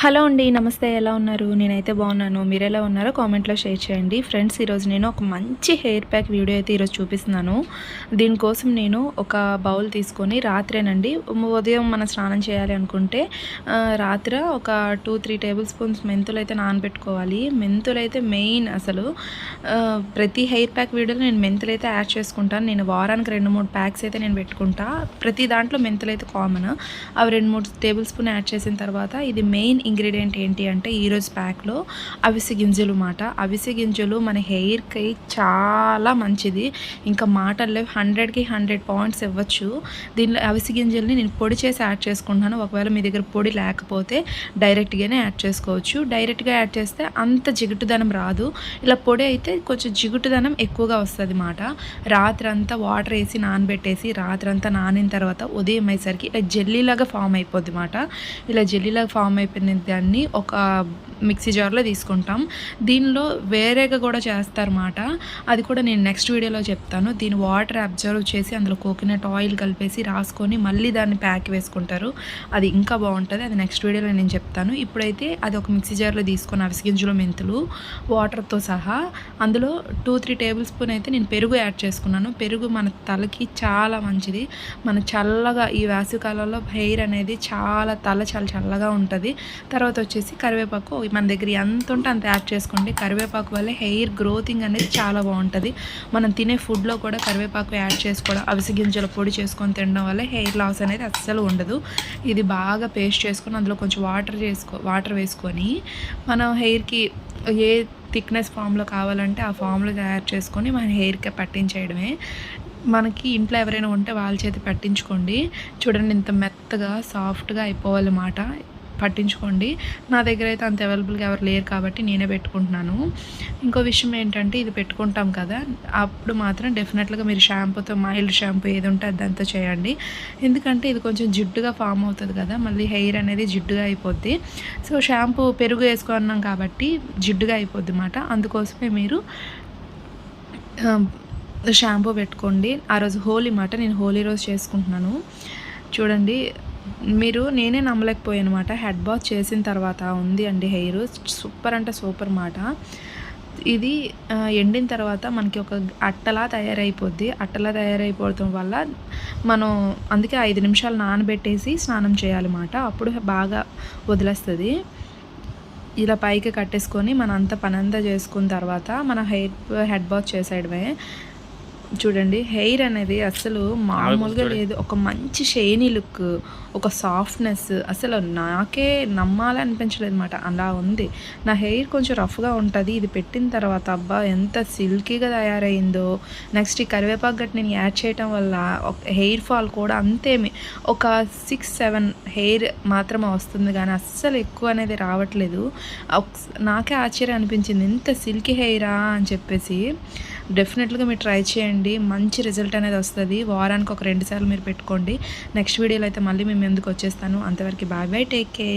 Hello అండి నమస్తే. ఎలా ఉన్నారు? నేనైతే బాగున్నాను. మీరు ఎలా ఉన్నారో కామెంట్లో షేర్ చేయండి. ఫ్రెండ్స్ ఈరోజు నేను ఒక మంచి హెయిర్ ప్యాక్ వీడియో అయితే ఈరోజు చూపిస్తున్నాను. దీనికోసం నేను ఒక బౌల్ తీసుకొని రాత్రేనండి ఉదయం మనం స్నానం చేయాలి అనుకుంటే రాత్ర ఒక టూ త్రీ టేబుల్ స్పూన్స్ మెంతులు అయితే నానబెట్టుకోవాలి. మెంతులు అయితే మెయిన్ అసలు ప్రతి హెయిర్ ప్యాక్ వీడియోలో నేను మెంతులు అయితే యాడ్ చేసుకుంటాను. నేను వారానికి రెండు మూడు ప్యాక్స్ అయితే నేను పెట్టుకుంటా. ప్రతి దాంట్లో మెంతులు అయితే కామన్. అవి రెండు మూడు టేబుల్ స్పూన్ యాడ్ చేసిన తర్వాత ఇది మెయిన్ ఇంగ్రీడియంట్ ఏంటి అంటే ఈరోజు ప్యాక్లో అవిసె గింజలు మాట. అవిసె గింజలు మన హెయిర్కి చాలా మంచిది. ఇంకా మాటల్లో హండ్రెడ్కి హండ్రెడ్ పాయింట్స్ ఇవ్వచ్చు. దీనిలో అవిసె గింజల్ని నేను పొడి చేసి యాడ్ చేసుకుంటున్నాను. ఒకవేళ మీ దగ్గర పొడి లేకపోతే డైరెక్ట్గానే యాడ్ చేసుకోవచ్చు. డైరెక్ట్గా యాడ్ చేస్తే అంత జిగుటుదనం రాదు. ఇలా పొడి అయితే కొంచెం జిగుటుదనం ఎక్కువగా వస్తుంది మాట. రాత్రంతా వాటర్ వేసి నానబెట్టేసి రాత్రంతా నానిన తర్వాత ఉదయం అయ్యేసరికి ఇలా జెల్లీలాగా ఫామ్ అయిపోద్ది మాట. ఇలా జెల్లీలాగా ఫామ్ అయిపోయిన దాన్ని ఒక మిక్సీ జార్లో తీసుకుంటాం. దీనిలో వేరేగా కూడా చేస్తారన్నమాట. అది కూడా నేను నెక్స్ట్ వీడియోలో చెప్తాను. దీని వాటర్ అబ్జర్వ్ చేసి అందులో కోకోనట్ ఆయిల్ కలిపేసి రాసుకొని మళ్ళీ దాన్ని ప్యాక్ వేసుకుంటారు. అది ఇంకా బాగుంటుంది. అది నెక్స్ట్ వీడియోలో నేను చెప్తాను. ఇప్పుడైతే అది ఒక మిక్సీ జార్లో తీసుకొని అవిసి మెంతులు వాటర్తో సహా అందులో టూ త్రీ టేబుల్ స్పూన్ అయితే నేను పెరుగు యాడ్ చేసుకున్నాను. పెరుగు మన తలకి చాలా మంచిది. మన చల్లగా ఈ వేసవికాలంలో హెయిర్ అనేది చాలా తల చాలా చల్లగా ఉంటుంది. తర్వాత వచ్చేసి కరివేపాకు మన దగ్గర ఎంత ఉంటే అంత యాడ్ చేసుకోండి. కరివేపాకు వల్ల హెయిర్ గ్రోతింగ్ అనేది చాలా బాగుంటుంది. మనం తినే ఫుడ్లో కూడా కరివేపాకు యాడ్ చేసుకోవడం అవిసి గింజల పొడి చేసుకొని తినడం వల్ల హెయిర్ లాస్ అనేది అస్సలు ఉండదు. ఇది బాగా పేస్ట్ చేసుకొని అందులో కొంచెం వాటర్ చేసుకో వాటర్ వేసుకొని మనం హెయిర్కి ఏ థిక్నెస్ ఫామ్లో కావాలంటే ఆ ఫామ్లో తయారు చేసుకొని మన హెయిర్కి పట్టించేయడమే. మనకి ఇంట్లో ఎవరైనా ఉంటే వాళ్ళ చేతి పట్టించుకోండి. చూడండి ఇంత మెత్తగా సాఫ్ట్గా అయిపోవాలన్నమాట. పట్టించుకోండి. నా దగ్గర అయితే అంత అవైలబుల్గా ఎవరు లేరు కాబట్టి నేనే పెట్టుకుంటున్నాను. ఇంకో విషయం ఏంటంటే ఇది పెట్టుకుంటాం కదా అప్పుడు మాత్రం డెఫినెట్గా మీరు షాంపూతో మైల్డ్ షాంపూ ఏది ఉంటే అదంతా చేయండి. ఎందుకంటే ఇది కొంచెం జిడ్డుగా ఫామ్ అవుతుంది కదా మళ్ళీ హెయిర్ అనేది జిడ్డుగా అయిపోద్ది. సో షాంపూ పెరుగు వేసుకున్నాం కాబట్టి జిడ్డుగా అయిపోద్ది అన్నమాట అందుకోసమే మీరు షాంపూ పెట్టుకోండి. ఆ రోజు హోలీ మాట నేను హోలీ రోజు చేసుకుంటున్నాను. చూడండి మీరు నేనే నమ్మలేకపోయాను అనమాట హెడ్ బాత్ చేసిన తర్వాత ఉంది అండి హెయిర్. సూపర్ అంటే సూపర్ మాట. ఇది ఎండిన తర్వాత మనకి ఒక అట్టలా తయారైపోద్ది. అట్టలా తయారైపోవడం వల్ల మనం అందుకే ఐదు నిమిషాలు నానబెట్టేసి స్నానం చేయాలన్నమాట అప్పుడు బాగా వదిలేస్తుంది. ఇలా పైకి కట్టేసుకొని మన అంత పనంతా చేసుకున్న తర్వాత మన హెయిర్ హెడ్ బాత్ చేసేయడమే. చూడండి హెయిర్ అనేది అసలు మామూలుగా లేదు. ఒక మంచి షైనీ లుక్ ఒక సాఫ్ట్నెస్ అసలు నాకే నమ్మాలనిపించలేదు అనమాట అలా ఉంది. నా హెయిర్ కొంచెం రఫ్గా ఉంటుంది. ఇది పెట్టిన తర్వాత అబ్బా ఎంత సిల్కీగా తయారైందో. నెక్స్ట్ ఈ కరివేపాకు గట్టి నేను యాడ్ చేయటం వల్ల హెయిర్ ఫాల్ కూడా అంతేమి. ఒక సిక్స్ సెవెన్ హెయిర్ మాత్రమే వస్తుంది కానీ అస్సలు ఎక్కువ అనేది రావట్లేదు. నాకే ఆశ్చర్యం అనిపించింది. ఇంత సిల్కీ హెయిరా అని చెప్పేసి డెఫినెట్గా మీరు ట్రై చేయండి. మంచి రిజల్ట్ అనేది వస్తుంది. వారానికి ఒక రెండు సార్లు మీరు పెట్టుకోండి. నెక్స్ట్ వీడియోలో అయితే మళ్ళీ మేము ఎందుకు వచ్చేస్తాను. అంతవరకు బాయ్ బై టేక్ కేర్